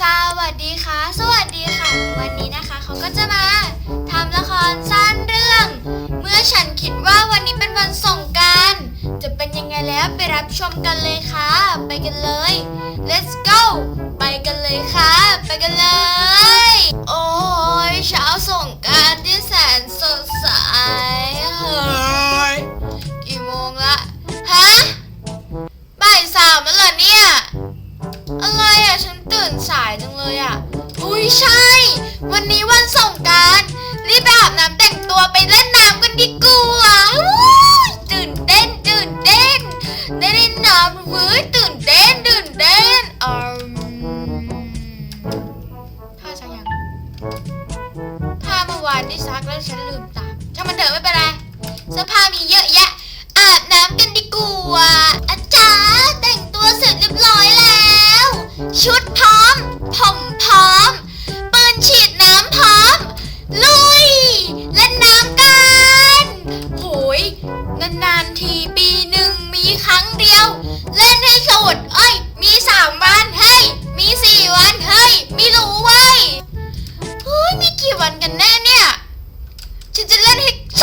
สวัสดีค่ะ สวัสดีค่ะ วันนี้นะคะเขาก็จะมาทำละครสั้นเรื่อง เมื่อฉันคิดว่าวันนี้เป็นวันสงการจะเป็นยังไงแล้วไปรับชมกันเลยค่ะ ไปกันเลย let's go ไปกันเลยค่ะ ตื่นสายจังเลยอะ อุ้ยใช่ วันนี้วันสงกรารรีบไปอาบน้ำแต่งตัวไปเล่นน้ำกันดีกว่าอุ๊ยตื่นเต้นตื่นเต้น ได้เล่นน้ำเว้ยตื่นเต้นตื่นเต้นอืมถ้าซักยังถ้าเมื่อวานที่ซักแล้วฉันลืมตามช่างมันเถอะไม่เป็นไรเสื้อผ้ามีเยอะแยะ อาบน้ำกันดีกว่าอาจารย์แต่งตัวเสร็จเรียบร้อยแล้ว ชุด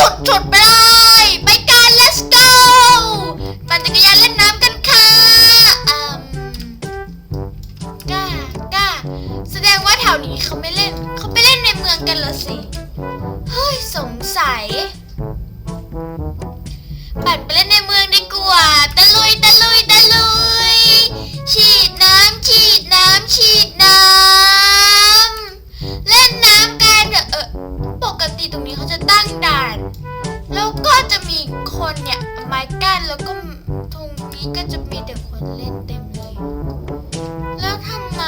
จุดจุดไปเลยไปกัน let's go ปั่นจักรยานเล่นน้ำกันค่ะอืมกล้ากล้าแสดงว่าแถวนี้เขาไม่เล่น เขาไปเล่นในเมืองกันเหรอสิ เฮ้ย สงสัย ปั่นไปเล่นในเมืองดีกว่าตะลุยต นี้เขาจะตั้งด่าน แล้วก็จะมีคนเนี่ยไม้กั้นแล้วก็ตรงนี้ก็จะมีแต่คนเล่นเต็มเลย แล้วทำไม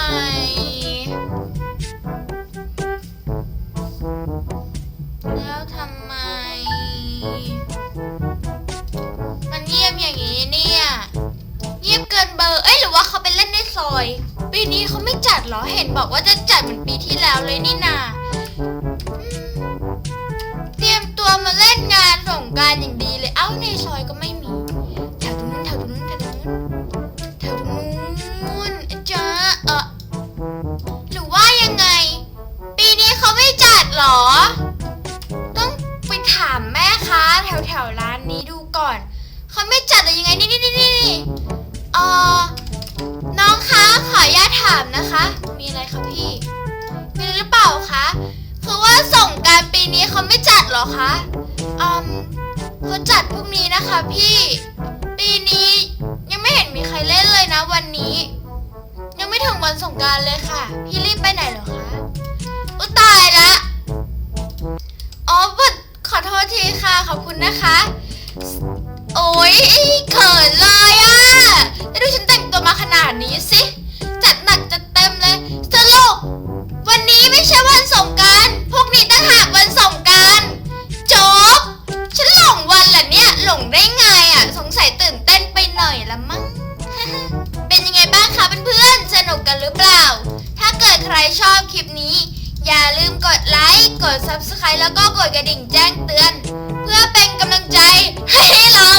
แล้วทำไม มันเงียบอย่างนี้เนี่ย เงียบเกินเบอร์ เอ้ยหรือว่าเขาไปเล่นในซอย ปีนี้เขาไม่จัดเหรอ เห็นบอกว่าจะจัดเหมือนปีที่แล้วเลยนี่นา เตรียมตัวมาเล่นงานสงกรารอย่างดีเลย เอ้าในซอยก็ไม่มีแถวตรงนู้นแถวตรงนู้นแถวตรงนู้นแถวตรงนู้นอาจ้าเออหรือว่ายังไง ปีนี้เขาไม่จัดหรอ ต้องไปถามแม่ค้าแถวแถวร้านนี้ดูก่อน เขาไม่จัดหรือยังไงนี่นี่นี่นี่นี่เออน้องคะขออนุญาตถามนะคะ มีอะไรคะพี่ มีอะไรหรือเปล่าคะ คือว่าส นี้เขาไม่จัดเหรอคะอืมเขาจัดพรุ่งนี้นะคะพี่ ปีนี้ยังไม่เห็นมีใครเล่นเลยนะวันนี้ ยังไม่ถึงวันสงกรารเลยค่ะ พี่รีบไปไหนเหรอคะอุตายละอ๋อขอโทษทีค่ะ ขอบคุณนะคะ ค์กด Subscribe แล้วก็กดกระดิ่งแจ้งเตือน เพื่อเป็นกำลังใจให้เรา